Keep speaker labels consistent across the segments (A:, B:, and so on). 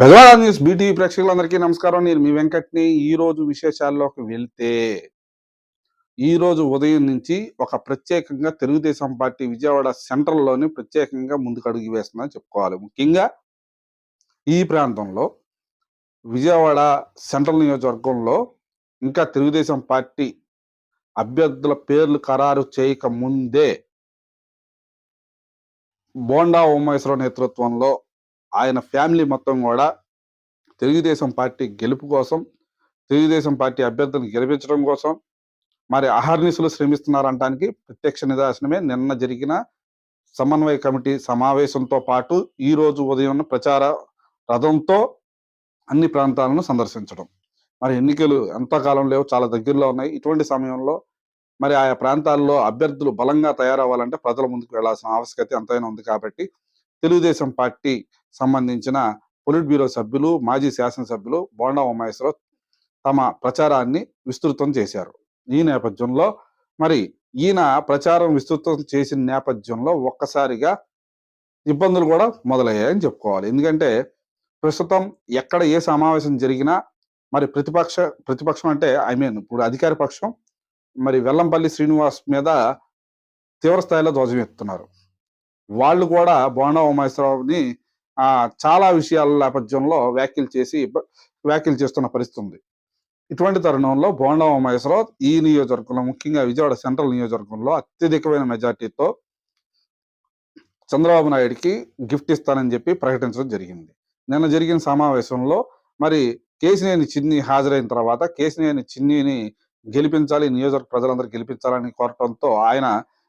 A: Bezawada news BTV ప్రేక్షకులందరికీ నమస్కారం. నేను మీ వెంకట్ని. ఈ రోజు విశేషాల్లోకి వెళ్తే ఈ రోజు ఉదయం నుంచి ఒక ప్రత్యేకంగా తెలుగుదేశం పార్టీ విజయవాడ సెంట్రల్లోని ప్రత్యేకంగా ముందుకు అడుగు వేస్తుందని చెప్పుకోవాలి. ముఖ్యంగా ఈ ప్రాంతంలో విజయవాడ సెంట్రల్ నియోజకవర్గంలో ఇంకా తెలుగుదేశం పార్టీ అభ్యర్థుల పేర్లు ఖరారు చేయక ముందే బోండా ఉమేశ్వర నేతృత్వంలో ఆయన ఫ్యామిలీ మొత్తం కూడా తెలుగుదేశం పార్టీ గెలుపు కోసం తెలుగుదేశం పార్టీ అభ్యర్థులను గెలిపించడం కోసం మరి అహర్నిశలు శ్రమిస్తున్నారనడానికి ప్రత్యక్ష నిదర్శనమే. నిన్న జరిగిన సమన్వయ కమిటీ సమావేశంతో పాటు ఈ రోజు ఉదయం ప్రచార రథంతో అన్ని ప్రాంతాలను సందర్శించడం. మరి ఎన్నికలు ఎంతకాలం లేవు చాలా దగ్గరలో ఉన్నాయి. ఇటువంటి సమయంలో మరి ఆయా ప్రాంతాల్లో అభ్యర్థులు బలంగా తయారవ్వాలంటే ప్రజల ముందుకు వెళ్ళాల్సిన ఆవశ్యకత ఎంతైనా ఉంది కాబట్టి తెలుగుదేశం పార్టీ సంబంధించిన పొలిట్ బ్యూరో సభ్యులు మాజీ శాసనసభ్యులు బోండా ఉమేశ్వరరావు తమ ప్రచారాన్ని విస్తృతం చేశారు. ఈ నేపథ్యంలో మరి ఈయన ప్రచారం విస్తృతం చేసిన నేపథ్యంలో ఒక్కసారిగా ఇబ్బందులు కూడా మొదలయ్యాయని చెప్పుకోవాలి. ఎందుకంటే ప్రస్తుతం ఎక్కడ ఏ సమావేశం జరిగినా మరి ప్రతిపక్ష ప్రతిపక్షం అంటే ఐ మీన్ ఇప్పుడు అధికార పక్షం మరి వెల్లంపల్లి శ్రీనివాస్ మీద తీవ్ర స్థాయిలో ధ్వజం ఎత్తున్నారు వాళ్ళు కూడా బోండా ఉమేశ్వరరావుని ఆ చాలా విషయాల నేపథ్యంలో వ్యాఖ్యలు చేసి వ్యాఖ్యలు చేస్తున్న పరిస్థితి ఉంది. ఇటువంటి తరుణంలో బోండా ఉమేశ్వరరావు ఈ నియోజకవర్గంలో ముఖ్యంగా విజయవాడ సెంట్రల్ నియోజకవర్గంలో అత్యధికమైన మెజార్టీతో చంద్రబాబు నాయుడికి గిఫ్ట్ ఇస్తానని చెప్పి ప్రకటించడం జరిగింది. నిన్న జరిగిన సమావేశంలో మరి కేసినేని చిన్ని హాజరైన తర్వాత కేసినేని చిన్నిని గెలిపించాలి నియోజక నియోజకవర్గ ప్రజలందరూ గెలిపించాలని కోరటంతో ఆయన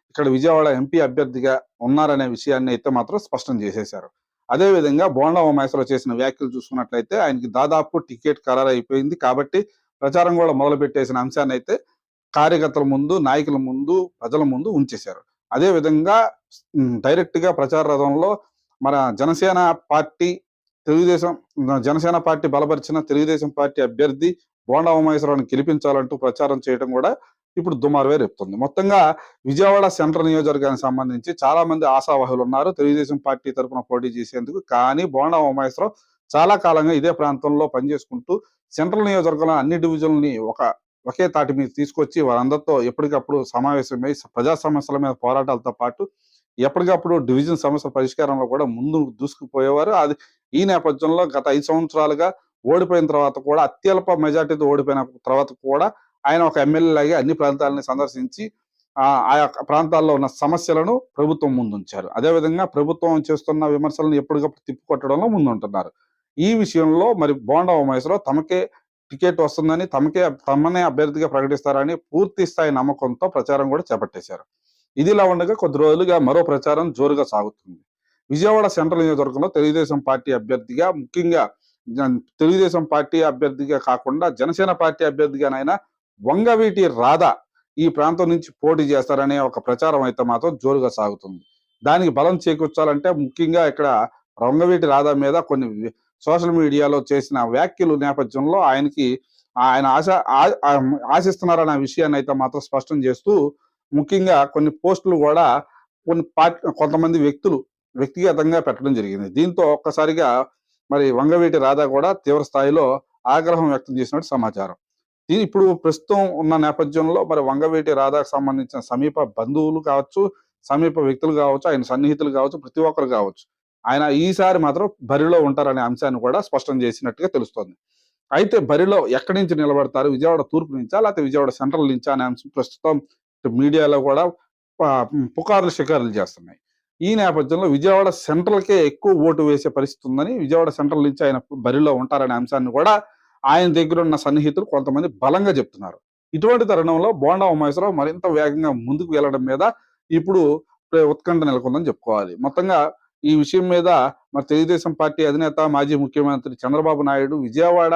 A: ఇక్కడ విజయవాడ ఎంపీ అభ్యర్థిగా ఉన్నారనే విషయాన్ని అయితే మాత్రం స్పష్టం చేసేశారు. అదే విధంగా బోండా ఉమేశ్వరరావు చేసిన వ్యాఖ్యలు చూసుకున్నట్లయితే ఆయనకి దాదాపు టికెట్ ఖరారు అయిపోయింది కాబట్టి ప్రచారం కూడా మొదలు పెట్టేసిన అంశాన్ని అయితే కార్యకర్తల ముందు నాయకుల ముందు ప్రజల ముందు ఉంచేశారు. అదే విధంగా డైరెక్ట్గా ప్రచార రథంలో మన జనసేన పార్టీ తెలుగుదేశం జనసేన పార్టీ బలపరిచిన తెలుగుదేశం పార్టీ అభ్యర్థి బోండా ఉమేశ్వరరావుని గెలిపించాలంటూ ప్రచారం చేయడం కూడా ఇప్పుడు దుమారువే రేపుతుంది. మొత్తంగా విజయవాడ సెంట్రల్ నియోజకవర్గానికి సంబంధించి చాలా మంది ఆశావాహులు ఉన్నారు. తెలుగుదేశం పార్టీ తరపున పోటీ చేసేందుకు. కానీ బోండా ఉమేశ్వరరావు చాలా కాలంగా ఇదే ప్రాంతంలో పనిచేసుకుంటూ సెంట్రల్ నియోజకవర్గంలో అన్ని డివిజన్లని ఒక ఒకే తాటి మీద తీసుకొచ్చి వారందరితో ఎప్పటికప్పుడు సమావేశమై ప్రజా సమస్యల మీద పోరాటాలతో పాటు ఎప్పటికప్పుడు డివిజన్ సమస్యల పరిష్కారంలో కూడా ముందు దూసుకుపోయేవారు. అది ఈ నేపథ్యంలో గత ఐదు సంవత్సరాలుగా ఓడిపోయిన తర్వాత కూడా అత్యల్ప మెజార్టీతో ఓడిపోయిన తర్వాత కూడా ఆయన ఒక ఎమ్మెల్యే లాగే అన్ని ప్రాంతాలని సందర్శించి ఆ ఆయా ప్రాంతాల్లో ఉన్న సమస్యలను ప్రభుత్వం ముందుంచారు. అదేవిధంగా ప్రభుత్వం చేస్తున్న విమర్శలను ఎప్పటికప్పుడు తిప్పికొట్టడంలో ముందుంటున్నారు. ఈ విషయంలో మరి బోండా ఉమేశ్వరరావు తమకే టికెట్ వస్తుందని తమకే తమనే అభ్యర్థిగా ప్రకటిస్తారని పూర్తి స్థాయి నమ్మకంతో ప్రచారం కూడా చేపట్టేశారు. ఇదిలా ఉండగా కొద్ది రోజులుగా మరో ప్రచారం జోరుగా సాగుతుంది. విజయవాడ సెంట్రల్ నియోజకవర్గంలో తెలుగుదేశం పార్టీ అభ్యర్థిగా ముఖ్యంగా తెలుగుదేశం పార్టీ అభ్యర్థిగా కాకుండా జనసేన పార్టీ అభ్యర్థిగానైనా వంగవీటి రాధ ఈ ప్రాంతం నుంచి పోటీ చేస్తారనే ఒక ప్రచారం అయితే మాత్రం జోరుగా సాగుతుంది. దానికి బలం చేకూర్చాలంటే ముఖ్యంగా ఇక్కడ వంగవీటి రాధ మీద కొన్ని సోషల్ మీడియాలో చేసిన వ్యాఖ్యలు నేపథ్యంలో ఆయనకి ఆయన ఆశ ఆశిస్తున్నారన్న విషయాన్ని అయితే మాత్రం స్పష్టం చేస్తూ ముఖ్యంగా కొన్ని పోస్టులు కూడా కొన్ని పార్టీ కొంతమంది వ్యక్తులు వ్యక్తిగతంగా పెట్టడం జరిగింది. దీంతో ఒక్కసారిగా మరి వంగవీటి రాధా కూడా తీవ్ర స్థాయిలో ఆగ్రహం వ్యక్తం చేసినట్టు సమాచారం. ఇప్పుడు ప్రస్తుతం ఉన్న నేపథ్యంలో మరి వంగవేటి రాధాకు సంబంధించిన సమీప బంధువులు కావచ్చు సమీప వ్యక్తులు కావచ్చు ఆయన సన్నిహితులు కావచ్చు ప్రతి ఒక్కరు కావచ్చు. ఆయన ఈసారి మాత్రం బరిలో ఉంటారనే అంశాన్ని కూడా స్పష్టం చేసినట్టుగా తెలుస్తోంది. అయితే బరిలో ఎక్కడి నుంచి నిలబడతారు? విజయవాడ తూర్పు నుంచా లేకపోతే విజయవాడ సెంట్రల్ నుంచా అనే అంశం ప్రస్తుతం మీడియాలో కూడా ఆ, పుకార్లు షికారులు చేస్తున్నాయి. ఈ నేపథ్యంలో విజయవాడ సెంట్రల్కే ఎక్కువ ఓటు వేసే పరిస్థితి ఉందని విజయవాడ సెంట్రల్ నుంచి ఆయన బరిలో ఉంటారనే అంశాన్ని కూడా ఆయన దగ్గర ఉన్న సన్నిహితులు కొంతమంది బలంగా చెప్తున్నారు. ఇటువంటి తరుణంలో బోండా ఉమేశ్వరరావు మరింత వేగంగా ముందుకు వెళ్ళడం మీద ఇప్పుడు ఉత్కంఠ నెలకొందని చెప్పుకోవాలి. మొత్తంగా ఈ విషయం మీద మరి తెలుగుదేశం పార్టీ అధినేత మాజీ ముఖ్యమంత్రి చంద్రబాబు నాయుడు విజయవాడ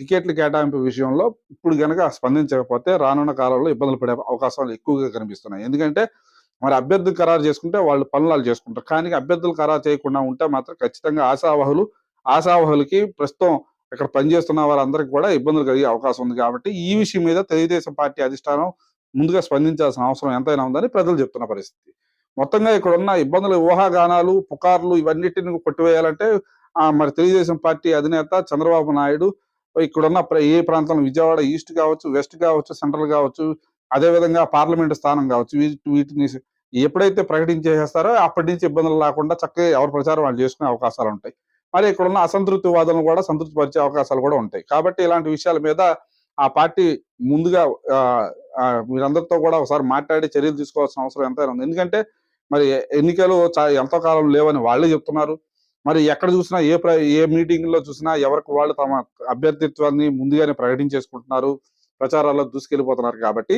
A: టికెట్లు కేటాయింపు విషయంలో ఇప్పుడు కనుక స్పందించకపోతే రానున్న కాలంలో ఇబ్బందులు పడే అవకాశాలు ఎక్కువగా కనిపిస్తున్నాయి. ఎందుకంటే మరి అభ్యర్థులు ఖరారు చేసుకుంటే వాళ్ళు పనులు చేసుకుంటారు. కానీ అభ్యర్థులు ఖరారు చేయకుండా ఉంటే మాత్రం ఖచ్చితంగా ఆశావహులు ఆశావహులకి ప్రస్తుతం ఇక్కడ పనిచేస్తున్న వారందరికీ కూడా ఇబ్బందులు కలిగే అవకాశం ఉంది కాబట్టి ఈ విషయం మీద తెలుగుదేశం పార్టీ అధిష్టానం ముందుగా స్పందించాల్సిన అవసరం ఎంతైనా ఉందని ప్రజలు చెప్తున్న పరిస్థితి. మొత్తంగా ఇక్కడ ఉన్న ఇబ్బందులు ఊహాగానాలు పుకార్లు ఇవన్నిటిని కొట్టివేయాలంటే మరి తెలుగుదేశం పార్టీ అధినేత చంద్రబాబు నాయుడు ఇక్కడున్న ఏ ప్రాంతంలో విజయవాడ ఈస్ట్ కావచ్చు వెస్ట్ కావచ్చు సెంట్రల్ కావచ్చు అదే విధంగా పార్లమెంట్ స్థానం కావచ్చు వీటి వీటిని ఎప్పుడైతే ప్రకటించేస్తారో అప్పటి నుంచి ఇబ్బందులు లేకుండా చక్కగా ఎవరి ప్రచారం వాళ్ళు చేసుకునే అవకాశాలు ఉంటాయి. మరి ఇక్కడ ఉన్న అసంతృప్తి వాదనలు కూడా సంతృప్తిపరిచే అవకాశాలు కూడా ఉంటాయి. కాబట్టి ఇలాంటి విషయాల మీద ఆ పార్టీ ముందుగా మీరందరితో కూడా ఒకసారి మాట్లాడి చర్యలు తీసుకోవాల్సిన అవసరం ఎంతైనా ఉంది. ఎందుకంటే మరి ఎన్నికలు ఎంతో కాలం లేవని వాళ్ళే చెప్తున్నారు. మరి ఎక్కడ చూసినా ఏ ప్ర ఏ మీటింగ్లో చూసినా ఎవరికి వాళ్ళు తమ అభ్యర్థిత్వాన్ని ముందుగానే ప్రకటించేసుకుంటున్నారు. ప్రచారాల్లో దూసుకెళ్ళిపోతున్నారు కాబట్టి.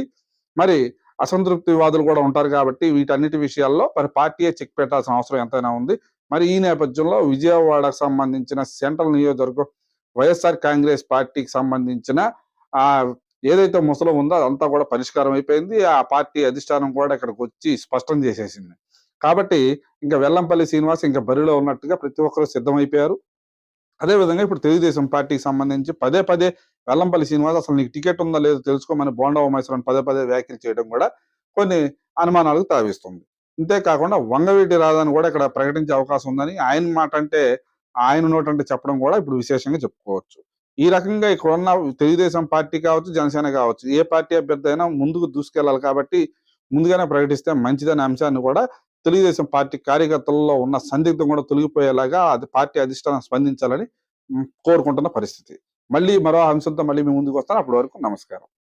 A: మరి అసంతృప్తి వాదులు కూడా ఉంటారు కాబట్టి వీటన్నిటి విషయాల్లో మరి పార్టీయే చెక్ పెట్టాల్సిన అవసరం ఎంతైనా ఉంది. మరి ఈ నేపథ్యంలో విజయవాడకు సంబంధించిన సెంట్రల్ నియోజకవర్గం వైఎస్ఆర్ కాంగ్రెస్ పార్టీకి సంబంధించిన ఆ ఏదైతే ముసలో ఉందో అదంతా కూడా పరిష్కారం అయిపోయింది. ఆ పార్టీ అధిష్టానం కూడా ఇక్కడికి వచ్చి స్పష్టం చేసేసింది. కాబట్టి ఇంకా వెల్లంపల్లి శ్రీనివాస్ ఇంకా బరిలో ఉన్నట్టుగా ప్రతి ఒక్కరు సిద్ధమైపోయారు. అదే విధంగా ఇప్పుడు తెలుగుదేశం పార్టీకి సంబంధించి పదే పదే వెల్లంపల్లి శ్రీనివాస్ అసలు నీకు టికెట్ ఉందా లేదో తెలుసుకోమని బోండా ఉమేశ్వరన్ పదే పదే వ్యాఖ్యలు చేయడం కూడా కొన్ని అనుమానాలకు తావిస్తుంది. అంతేకాకుండా వంగవీటి రాధాని కూడా ఇక్కడ ప్రకటించే అవకాశం ఉందని ఆయన మాట అంటే ఆయన నోట్ అంటే చెప్పడం కూడా ఇప్పుడు విశేషంగా చెప్పుకోవచ్చు. ఈ రకంగా ఇక్కడున్న తెలుగుదేశం పార్టీ కావచ్చు జనసేన కావచ్చు ఏ పార్టీ అభ్యర్థి అయినా ముందుకు దూసుకెళ్ళాలి కాబట్టి ముందుగానే ప్రకటిస్తే మంచిదనే అంశాన్ని కూడా తెలుగుదేశం పార్టీ కార్యకర్తల్లో ఉన్న సందిగ్ధం కూడా తొలగిపోయేలాగా అది పార్టీ అధిష్టానం స్పందించాలని కోరుకుంటున్న పరిస్థితి. మళ్ళీ మరో అంశంతో మళ్ళీ మీ ముందుకు వస్తాను. అప్పటి వరకు నమస్కారం.